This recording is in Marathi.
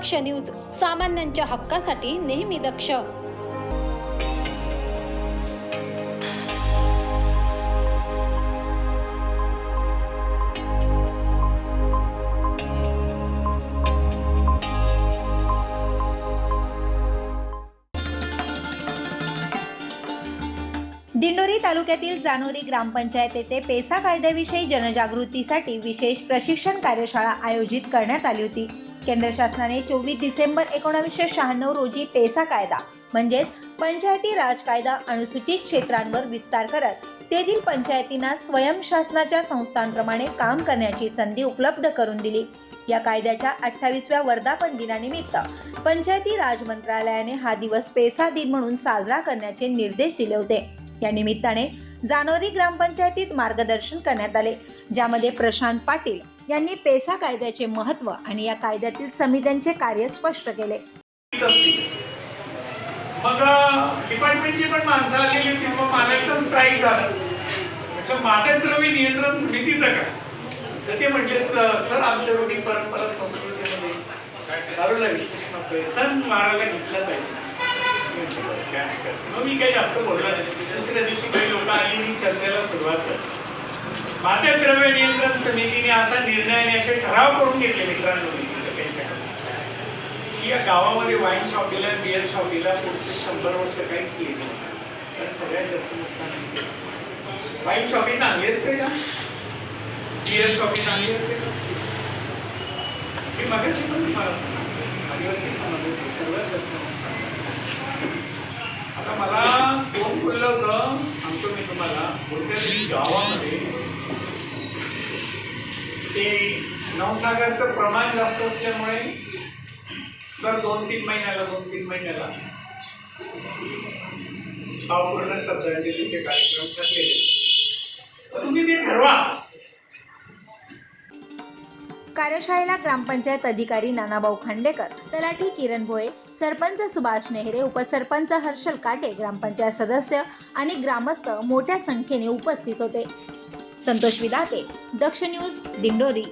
दक्ष न्यूज सामान्यांच्या हक्कासाठी नेहमी दक्ष. दिंडोरी तालुक्यातील जानोरी ग्रामपंचायत येथे पेसा कायद्याविषयी जनजागृतीसाठी विशेष प्रशिक्षण कार्यशाळा आयोजित करण्यात आली होती. केंद्र शासनाने चोवीस डिसेंबर एकोणावीसशे शहाण्णव रोजी पेसा कायदा म्हणजेच पंचायती राज कायदा अनुसूचित क्षेत्रांवर विस्तार करत तेथील पंचायतींना स्वयंशासनाच्या संस्थांप्रमाणे काम करण्याची संधी उपलब्ध करून दिली. या कायद्याच्या अठ्ठावीसव्या वर्धापन दिनानिमित्त पंचायती राज मंत्रालयाने हा दिवस पेसा दिन म्हणून साजरा करण्याचे निर्देश दिले होते. या निमित्ताने जानोरी ग्रामपंचायतीत मार्गदर्शन करण्यात आले ज्यामध्ये प्रशांत पाटील यांनी पेसा कायद्याचे महत्त्व आणि या कायद्यातील समित्यांचे कार्य स्पष्ट केले. मग डिपार्टमेंटची पण माणसं आलेली होती मग मला एकदम प्राईज झालं. म्हटलं मादकद्रव्य नियंत्रण समितीचं काय तर ते म्हटले "सर आमच्या रोगी परंपरा संस्कृतीमध्ये दारूला विशेष महत्त्व सण मारायला घेतला पाहिजे. मग मी काही जास्त बोललो नाही. दुसऱ्या दिवशी काही लोक आली मी चर्चेला सुरुवात झाली. मादकद्रव्य नियंत्रण समितीने असा निर्णय आणि असे ठराव करून घेतले मित्रांनो की या गावामध्ये वाईन शॉपीला बिअर शॉपीला पुढचे शंभर वर्ष काहीच येईल कारण सगळ्यात जास्त नुकसान म्हणजे वाईन शॉपी चांगली असते का? बिअर शॉपी चांगली असते का? मगाशी पण तुम्हाला सांगा आदिवासी समाजाचे सर्वात जास्त नुकसान आहे. आता मला कोण बोललं होतं सांगतो मी तुम्हाला कोणत्या तरी गावामध्ये ते नवसागरचं प्रमाण जास्त असल्यामुळे दर दोन तीन महिन्याला दोन तीन महिन्याला भावपूर्ण श्रद्धांजलीचे कार्यक्रम ठरलेले तर तुम्ही ते ठरवा. कार्यशाळेला ग्रामपंचायत अधिकारी नानाभाऊ खांडेकर तलाठी किरण भोये सरपंच सुभाष नेहरे उपसरपंच हर्षल काटे ग्रामपंचायत सदस्य आणि ग्रामस्थ मोठ्या संख्येने उपस्थित होते. संतोष विदाते दक्ष न्यूज दिंडोरी.